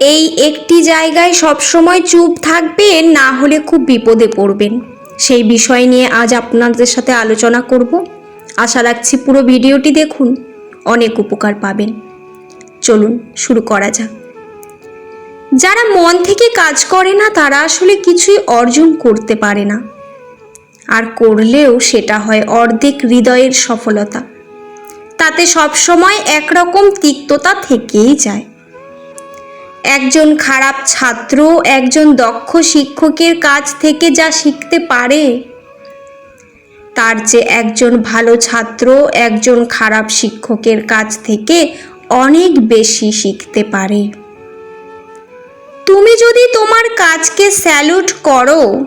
এই একটি জায়গায় সবসময় চুপ থাকবেন, না হলে খুব বিপদে পড়বেন। সেই বিষয় নিয়ে আজ আপনাদের সাথে আলোচনা করব। আশা রাখছি পুরো ভিডিওটি দেখুন, অনেক উপকার পাবেন। চলুন, শুরু করা যাক। যারা মন থেকে কাজ করে না, তারা আসলে কিছুই অর্জন করতে পারে না। আর করলেও সেটা হয় অর্ধেক হৃদয়ের সফলতা। তাতে সবসময় একরকম তিক্ততা থেকেই যায়। একজন খারাপ ছাত্র, একজন দক্ষ শিক্ষকের কাছ থেকে যা শিখতে পারে। তার যে একজন ভালো ছাত্র, একজন খারাপ শিক্ষকের কাছ থেকে অনেক বেশি শিখতে পারে। তুমি যদি তোমার কাজকে স্যালুট করো,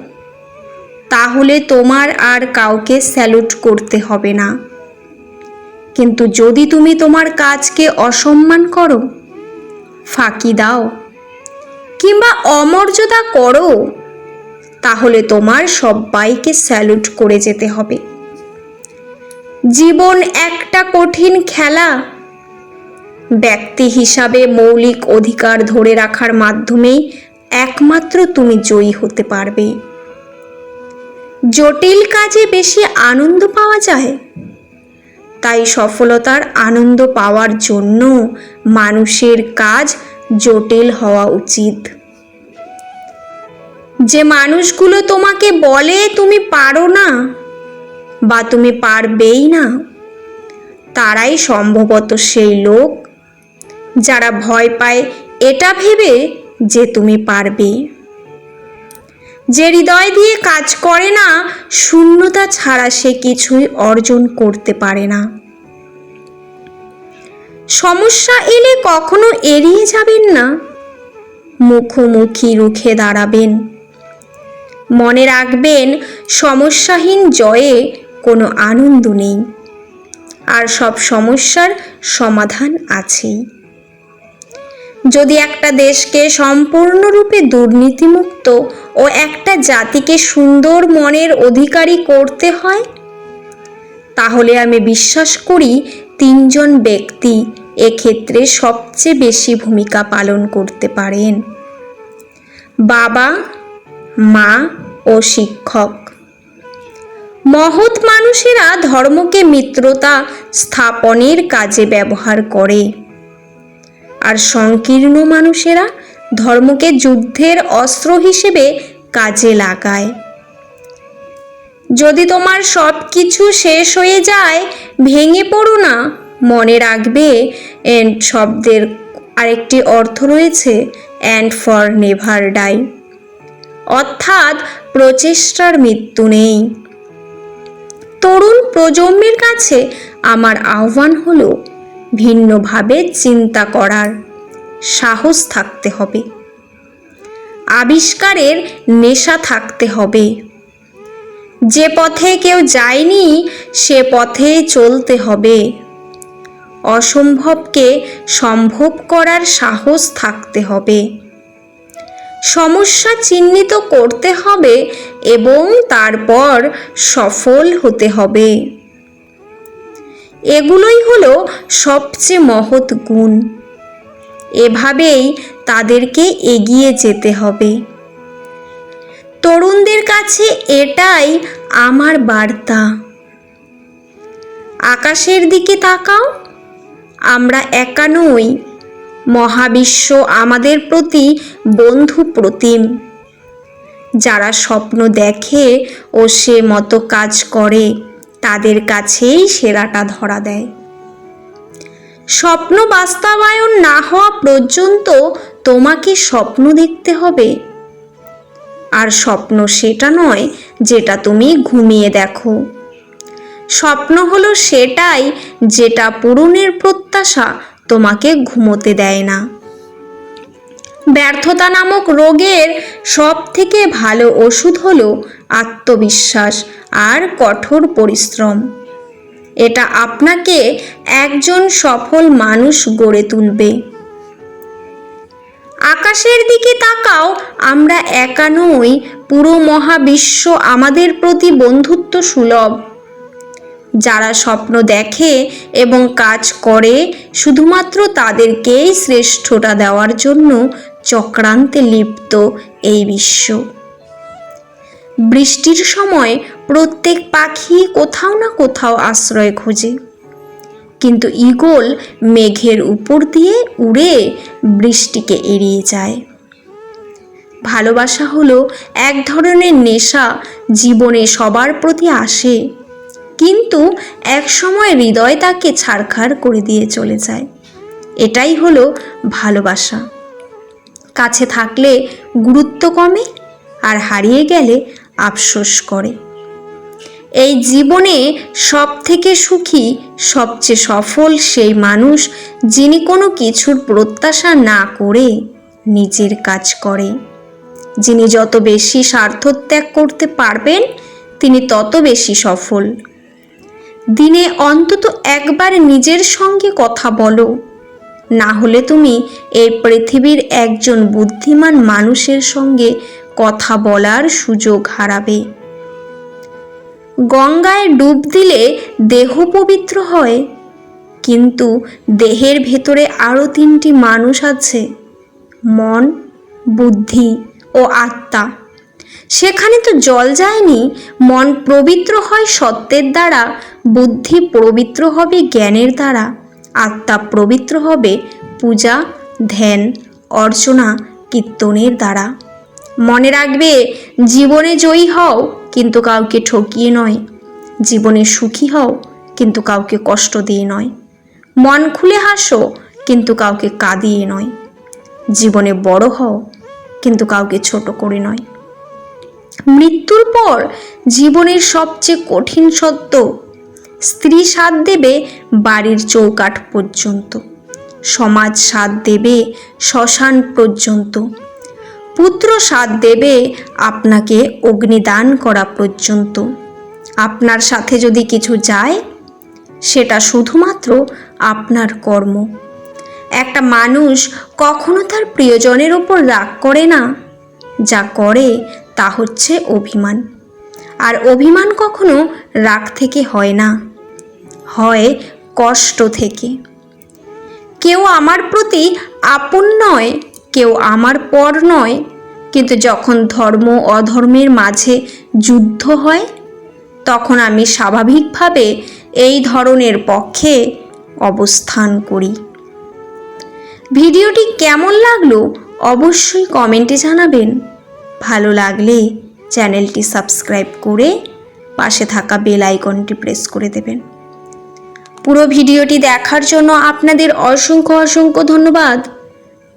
তাহলে তোমার আর কাউকে স্যালুট করতে হবে না। কিন্তু যদি তুমি তোমার কাজকে অসম্মান করো ফাঁকি দাও। কিংবা অমর্যাদা করো। তাহলে তোমার সবাইকে স্যালুট করে যেতে হবে। জীবন একটা কঠিন খেলা। ব্যক্তি হিসাবে মৌলিক অধিকার ধরে রাখার মাধ্যমেই একমাত্র তুমি জয়ী হতে পারবে। জটিল কাজে বেশি আনন্দ পাওয়া যায়। তাই সফলতার আনন্দ পাওয়ার জন্য মানুষের কাজ জটিল হওয়া উচিত। যে মানুষগুলো তোমাকে বলে তুমি পারো না বা তুমি পারবেই না, তারাই সম্ভবত সেই লোক যারা ভয় পায় এটা ভেবে যে তুমি পারবে। যে হৃদয় দিয়ে কাজ করে না, শূন্যতা ছাড়া সে কিছুই অর্জন করতে পারে না। সমস্যা এলে কখনো এড়িয়ে যাবেন না। মুখোমুখি রুখে দাঁড়াবেন। মনে রাখবেন, সমস্যাহীন জয়ে কোনো আনন্দ নেই। আর সব সমস্যার সমাধান আছেই। যদি একটা দেশকে সম্পূর্ণরূপে দুর্নীতিমুক্ত ও একটা জাতিকে সুন্দর মনের অধিকারী করতে হয়? তাহলে আমি বিশ্বাস করি তিনজন ব্যক্তি এক্ষেত্রে সবচেয়ে বেশি ভূমিকা পালন করতে পারেন। বাবা, মা ও শিক্ষক। মহৎ মানুষেরা ধর্মকে মিত্রতা স্থাপনের কাজে ব্যবহার করে। আর সংকীর্ণ মানুষেরা ধর্মকে যুদ্ধের অস্ত্র হিসেবে কাজে লাগায়। যদি তোমার সব কিছু শেষ হয়ে যায়, ভেঙে পড়ো না, মনে রাখবে এন্ড শব্দের আরেকটি অর্থ রয়েছে অ্যান্ড ফর নেভার ডাই অর্থাৎ প্রচেষ্টার মৃত্যু নেই। তরুণ প্রজন্মের কাছে আমার আহ্বান হলো ভিন্নভাবে চিন্তা করার সাহস থাকতে হবে। আবিষ্কারের নেশা থাকতে হবে। যে পথে কেউ যায়নি, সে পথে চলতে হবে। অসম্ভবকে সম্ভব করার সাহস থাকতে হবে। সমস্যা চিহ্নিত করতে হবে এবং তারপর সফল হতে হবে। এগুলোই হলো সবচেয়ে মহৎ গুণ। এভাবেই তাদেরকে এগিয়ে যেতে হবে। তরুণদের কাছে এটাই আমার বার্তা। আকাশের দিকে তাকাও, আমরা একা নই। মহাবিশ্ব আমাদের প্রতি বন্ধু প্রতিম। যারা স্বপ্ন দেখে ও সে মতো কাজ করে। তাদের কাছেই সেরাটা ধরা দেয়। স্বপ্ন বাস্তবায়ন না হওয়া পর্যন্ত তোমাকে স্বপ্ন দেখতে হবে। আর স্বপ্ন সেটা নয় যেটা তুমি ঘুমিয়ে দেখো। স্বপ্ন হলো সেটাই যেটা পূরণের প্রত্যাশা তোমাকে ঘুমোতে দেয় না। ব্যর্থতা নামক রোগের সব থেকে ভালো ওষুধ হলো আত্মবিশ্বাস আর কঠোর পরিশ্রম। এটা আপনাকে একজন সফল মানুষ গড়ে তুলবে। আকাশের দিকে তাকাও, আমরা একা নই, পুরো মহাবিশ্ব আমাদের প্রতি বন্ধুত্ব সুলভ। যারা স্বপ্ন দেখে এবং কাজ করে, শুধুমাত্র তাদেরকেই শ্রেষ্ঠটা দেওয়ার জন্য চক্রান্তে লিপ্ত এই বিশ্ব। বৃষ্টির সময় প্রত্যেক পাখি কোথাও না কোথাও আশ্রয় খোঁজে। কিন্তু ঈগল মেঘের উপর দিয়ে উড়ে বৃষ্টিকে এড়িয়ে যায়। ভালোবাসা হলো এক ধরনের নেশা, জীবনে সবার প্রতি আসে, কিন্তু এক সময় হৃদয় তাকে ছাড়খাড় করে দিয়ে চলে যায়। এটাই হলো ভালোবাসা। কাছে থাকলে গুরুত্ব কমে আর হারিয়ে গেলে আফসোস করে। এই জীবনে সব থেকে সুখী, সবচেয়ে সফল সেই মানুষ যিনি কোনো কিছুর প্রত্যাশা না করে নিজের কাজ করে। যিনি যত বেশি স্বার্থত্যাগ করতে পারবেন, তিনি তত বেশি সফল। দিনে অন্তত একবার নিজের সঙ্গে কথা বলো। না হলে তুমি এই পৃথিবীর একজন বুদ্ধিমান মানুষের সঙ্গে কথা বলার সুযোগ হারাবে। গঙ্গায় ডুব দিলে দেহ পবিত্র হয়। কিন্তু দেহের ভেতরে আরও তিনটি মানুষ আছে, মন, বুদ্ধি ও আত্মা। সেখানে তো জল যায়নি, মন পবিত্র হয় সত্যের দ্বারা, বুদ্ধি পবিত্র হবে জ্ঞানের দ্বারা, আত্মা পবিত্র হবে পূজা, ধ্যান, অর্চনা, কীর্তনের দ্বারা। মনে রাখবে, জীবনে জয়ী হও। কিন্তু কাউকে ঠকিয়ে নয়। জীবনে সুখী হও, কিন্তু কাউকে কষ্ট দিয়ে নয়। মন খুলে হাসো, কিন্তু কাউকে কাঁদিয়ে নয়। জীবনে বড় হও, কিন্তু কাউকে ছোট করে নয়। মৃত্যুর পর জীবনের সবচেয়ে কঠিন সত্য, স্ত্রী সাথ দেবে বাড়ির চৌকাঠ পর্যন্ত। সমাজ সাথ দেবে শ্মশান পর্যন্ত। পুত্র সাথ দেবে আপনাকে অগ্নিদান করা পর্যন্ত। আপনার সাথে যদি কিছু যায়, সেটা শুধুমাত্র আপনার কর্ম। একটা মানুষ কখনো তার প্রিয়জনের ওপর রাগ করে না, যা করে তা হচ্ছে অভিমান। আর অভিমান কখনো রাগ থেকে হয় না, হয় কষ্ট থেকে। কেউ আমার প্রতি আপন নয় কেউ আমার পর নয়, কিন্তু যখন ধর্ম অধর্মের মাঝে যুদ্ধ হয়, তখন আমি স্বাভাবিকভাবে এই ধরনের পক্ষে অবস্থান করি। ভিডিওটি কেমন লাগল অবশ্যই কমেন্টে জানাবেন। ভালো লাগলে চ্যানেলটি সাবস্ক্রাইব করে পাশে থাকা বেল আইকনটি প্রেস করে দেবেন। পুরো ভিডিওটি দেখার জন্য আপনাদের অসংখ্য অসংখ্য ধন্যবাদ।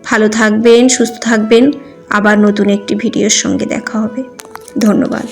ভালো থাকবেন সুস্থ থাকবেন। আবার নতুন একটি ভিডিওর সঙ্গে দেখা হবে। ধন্যবাদ।